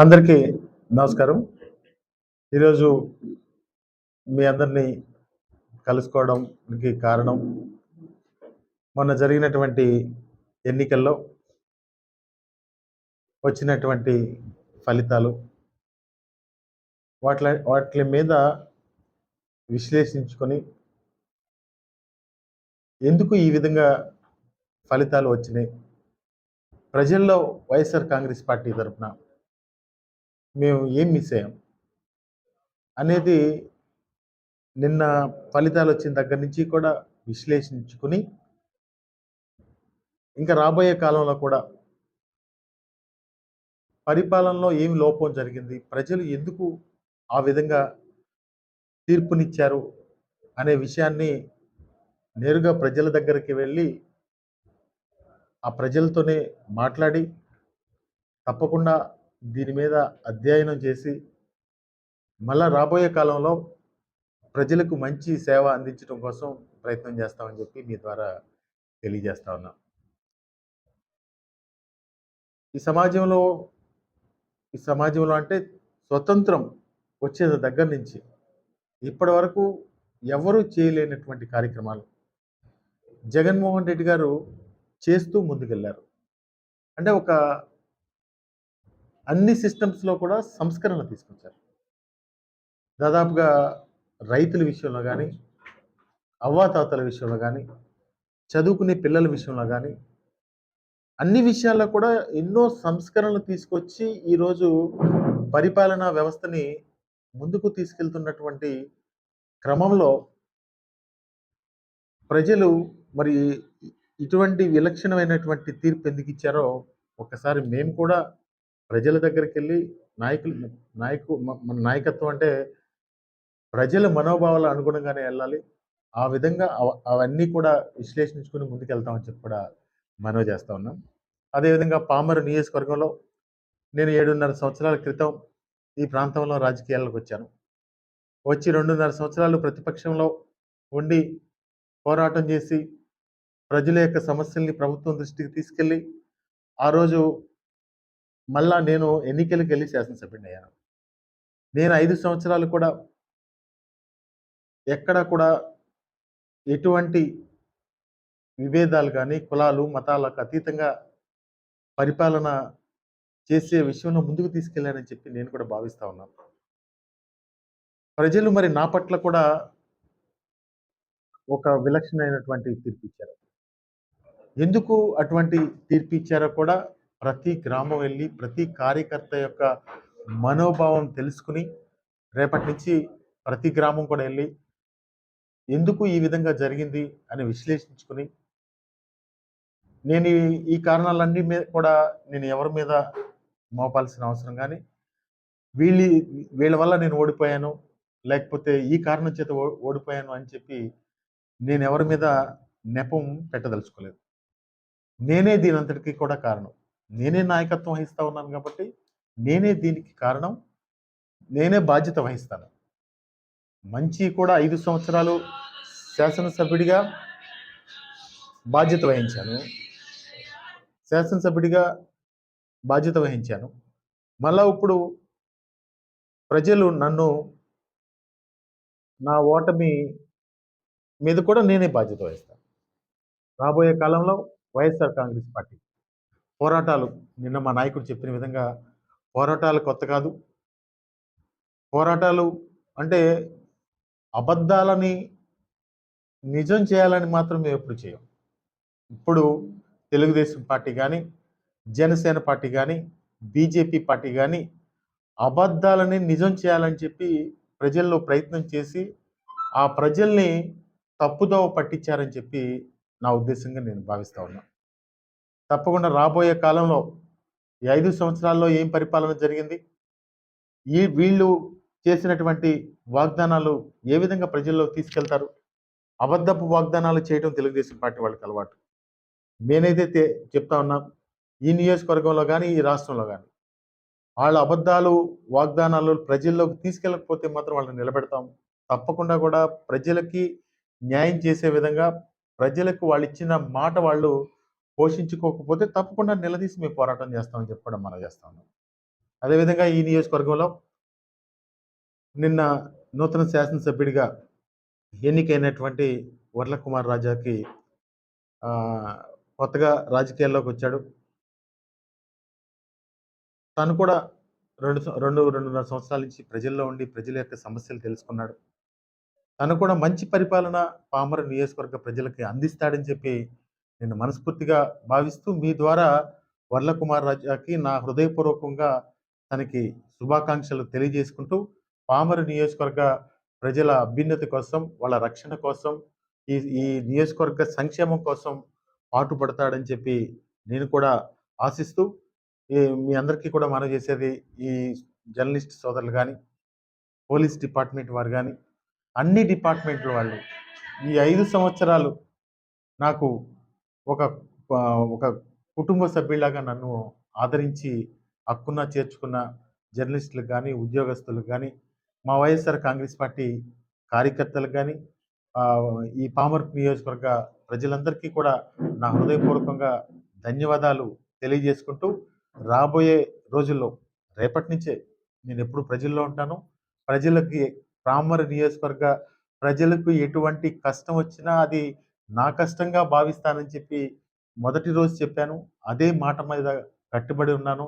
అందరికీ నమస్కారం. ఈరోజు మీ అందరినీ కలుసుకోవడానికి కారణం మొన్న జరిగినటువంటి ఎన్నికల్లో వచ్చినటువంటి ఫలితాలు. వాటి వాటి మీద విశ్లేషించుకొని ఎందుకు ఈ విధంగా ఫలితాలు వచ్చినాయి? ప్రజల్లో వైఎస్ఆర్ కాంగ్రెస్ పార్టీ తరఫున మేము ఏం మిస్ అయ్యాం? అనేది నిన్న ఫలితాలు వచ్చిన దగ్గర నుంచి కూడా విశ్లేషించుకుని ఇంకా రాబోయే కాలంలో కూడా పరిపాలనలో ఏమి లోపం జరిగింది? ప్రజలు ఎందుకు ఆ విధంగా తీర్పునిచ్చారు? అనే విషయాన్ని నేరుగా ప్రజల దగ్గరికి వెళ్ళి ఆ ప్రజలతోనే మాట్లాడి తప్పకుండా దీని మీద అధ్యయనం చేసి మళ్ళా రాబోయే కాలంలో ప్రజలకు మంచి సేవ అందించడం కోసం ప్రయత్నం చేస్తామని చెప్పి మీ ద్వారా తెలియజేస్తా ఉన్నాం. ఈ సమాజంలో ఈ సమాజంలో అంటే స్వతంత్రం వచ్చే దగ్గర నుంచి ఇప్పటి వరకు ఎవరూ చేయలేనటువంటి కార్యక్రమాలు. జగన్మోహన్ రెడ్డి గారు చేస్తూ ముందుకెళ్ళారు అంటే ఒక అన్ని సిస్టమ్స్లో కూడా సంస్కరణ తీసుకొచ్చారు. దాదాపుగా రైతుల విషయంలో కానీ అవ్వాతాతల విషయంలో కానీ చదువుకునే పిల్లల విషయంలో కానీ అన్ని విషయాల్లో కూడా ఎన్నో సంస్కరణలు తీసుకొచ్చి ఈరోజు పరిపాలనా వ్యవస్థని ముందుకు తీసుకెళ్తున్నటువంటి క్రమంలో ప్రజలు మరి ఇటువంటి విలక్షణమైనటువంటి తీర్పు ఎందుకు ఇచ్చారో ఒకసారి మేము కూడా ప్రజల దగ్గరికి వెళ్ళి నాయకులు నాయకు మన నాయకత్వం అంటే ప్రజల మనోభావాల అనుగుణంగానే వెళ్ళాలి. ఆ విధంగా అవన్నీ కూడా విశ్లేషించుకుని ముందుకెళ్తామని చెప్పి కూడా మనవి చేస్తూ ఉన్నాం. అదేవిధంగా పామరు నియోజకవర్గంలో నేను ఏడున్నర సంవత్సరాల క్రితం ఈ ప్రాంతంలో రాజకీయాలకు వచ్చాను. వచ్చి రెండున్నర సంవత్సరాలు ప్రతిపక్షంలో ఉండి పోరాటం చేసి ప్రజల యొక్క సమస్యల్ని ప్రభుత్వం దృష్టికి తీసుకెళ్ళి ఆ రోజు మళ్ళా నేను ఎన్నికలకు వెళ్ళి శాసనసభ్యుడిని అయ్యాను. నేను ఐదు సంవత్సరాలు కూడా ఎక్కడ కూడా ఎటువంటి విభేదాలు కానీ కులాలు మతాలకు అతీతంగా పరిపాలన చేసే విషయంలో ముందుకు తీసుకెళ్ళానని చెప్పి నేను కూడా భావిస్తూ ఉన్నాను. ప్రజలు మరి నా పట్ల కూడా ఒక విలక్షణమైనటువంటి తీర్పు ఇచ్చారు. ఎందుకు అటువంటి తీర్పు ఇచ్చారో కూడా ప్రతి గ్రామం వెళ్ళి ప్రతి కార్యకర్త యొక్క మనోభావం తెలుసుకుని రేపటి నుంచి ప్రతి గ్రామం కూడా వెళ్ళి ఎందుకు ఈ విధంగా జరిగింది అని విశ్లేషించుకుని నేను ఈ కారణాలన్నీ మీద కూడా నేను ఎవరి మీద మోపాల్సిన అవసరం కానీ వీళ్ళ వీళ్ళ వల్ల నేను ఓడిపోయాను లేకపోతే ఈ కారణం చేత ఓడిపోయాను అని చెప్పి నేను ఎవరి మీద నెపం పెట్టదలుచుకోలేదు. నేనే దీని అంతటికీ కూడా కారణం. నేనే నాయకత్వం వహిస్తూ ఉన్నాను కాబట్టి నేనే దీనికి కారణం. నేనే బాధ్యత వహిస్తాను. మంచి కూడా ఐదు సంవత్సరాలు శాసనసభ్యుడిగా బాధ్యత వహించాను. శాసనసభ్యుడిగా బాధ్యత వహించాను. మళ్ళా ఇప్పుడు ప్రజలు నన్ను నా ఓటమి మీద కూడా నేనే బాధ్యత వహిస్తాను. రాబోయే కాలంలో వైఎస్ఆర్ కాంగ్రెస్ పార్టీ పోరాటాలు. నిన్న మా నాయకుడు చెప్పిన విధంగా పోరాటాలు కొత్త కాదు. పోరాటాలు అంటే అబద్ధాలని నిజం చేయాలని మాత్రం మేము ఎప్పుడు చేయం. ఇప్పుడు తెలుగుదేశం పార్టీ కానీ జనసేన పార్టీ కానీ బీజేపీ పార్టీ కానీ అబద్ధాలని నిజం చేయాలని చెప్పి ప్రజల్లో ప్రయత్నం చేసి ఆ ప్రజల్ని తప్పుదోవ పట్టించారని చెప్పి నా ఉద్దేశంగా నేను భావిస్తూ ఉన్నా. తప్పకుండా రాబోయే కాలంలో ఈ ఐదు సంవత్సరాల్లో ఏం పరిపాలన జరిగింది? ఈ వీళ్ళు చేసినటువంటి వాగ్దానాలు ఏ విధంగా ప్రజల్లో తీసుకెళ్తారు? అబద్ధపు వాగ్దానాలు చేయడం తెలుగుదేశం పార్టీ వాళ్ళకి అలవాటు. నేనైతే చెప్తా ఉన్నా ఈ నియోజకవర్గంలో కానీ ఈ రాష్ట్రంలో కానీ వాళ్ళ అబద్ధాలు వాగ్దానాలు ప్రజల్లోకి తీసుకెళ్ళకపోతే మాత్రం వాళ్ళని నిలబెడతాం. తప్పకుండా కూడా ప్రజలకి న్యాయం చేసే విధంగా ప్రజలకు వాళ్ళు ఇచ్చిన మాట వాళ్ళు పోషించుకోకపోతే తప్పకుండా నిలదీసి మేము పోరాటం చేస్తామని చెప్పడం మనం చేస్తాము అదేవిధంగా ఈ నియోజకవర్గంలో నిన్న నూతన శాసనసభ్యుడిగా ఎన్నికైనటువంటి వర్ల కుమార్ రాజాకి కొత్తగా రాజకీయాల్లోకి వచ్చాడు. తను కూడా రెండు రెండు రెండున్నర సంవత్సరాల నుంచి ప్రజల్లో ఉండి ప్రజల యొక్క సమస్యలు తెలుసుకున్నాడు. తను కూడా మంచి పరిపాలన పామర నియోజకవర్గ ప్రజలకి అందిస్తాడని చెప్పి నేను మనస్ఫూర్తిగా భావిస్తూ మీ ద్వారా వర్ల కుమార్ రాజాకి నా హృదయపూర్వకంగా తనకి శుభాకాంక్షలు తెలియజేసుకుంటూ పామర నియోజకవర్గ ప్రజల అభ్యున్నతి కోసం వాళ్ళ రక్షణ కోసం ఈ ఈ నియోజకవర్గ సంక్షేమం కోసం పాటుపడతాడని చెప్పి నేను కూడా ఆశిస్తూ మీ అందరికీ కూడా మనం చేసేది ఈ జర్నలిస్ట్ సోదరులు కానీ పోలీస్ డిపార్ట్మెంట్ వారు కానీ అన్ని డిపార్ట్మెంట్ల వాళ్ళు ఈ ఐదు సంవత్సరాలు నాకు ఒక ఒక కుటుంబ సభ్యులాగా నన్ను ఆదరించి హక్కున చేర్చుకున్న జర్నలిస్టులకు కానీ ఉద్యోగస్తులకు కానీ మా వైఎస్ఆర్ కాంగ్రెస్ పార్టీ కార్యకర్తలకు కానీ ఈ పామర్ నియోజకవర్గ ప్రజలందరికీ కూడా నా హృదయపూర్వకంగా ధన్యవాదాలు తెలియజేసుకుంటూ రాబోయే రోజుల్లో రేపటి నుంచే నేను ఎప్పుడు ప్రజల్లో ఉంటాను. ప్రజలకి పామర్ నియోజకవర్గ ప్రజలకు ఎటువంటి కష్టం వచ్చినా అది నా కష్టంగా భావిస్తానని చెప్పి మొదటి రోజు చెప్పాను. అదే మాట మీద కట్టుబడి ఉన్నాను.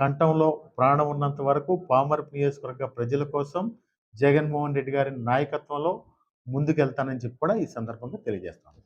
కంఠంలో ప్రాణం ఉన్నంత వరకు పామర్ నియోజకవర్గ ప్రజల కోసం జగన్మోహన్ రెడ్డి గారి నాయకత్వంలో ముందుకెళ్తానని చెప్పి కూడా ఈ సందర్భంగా తెలియజేస్తాను.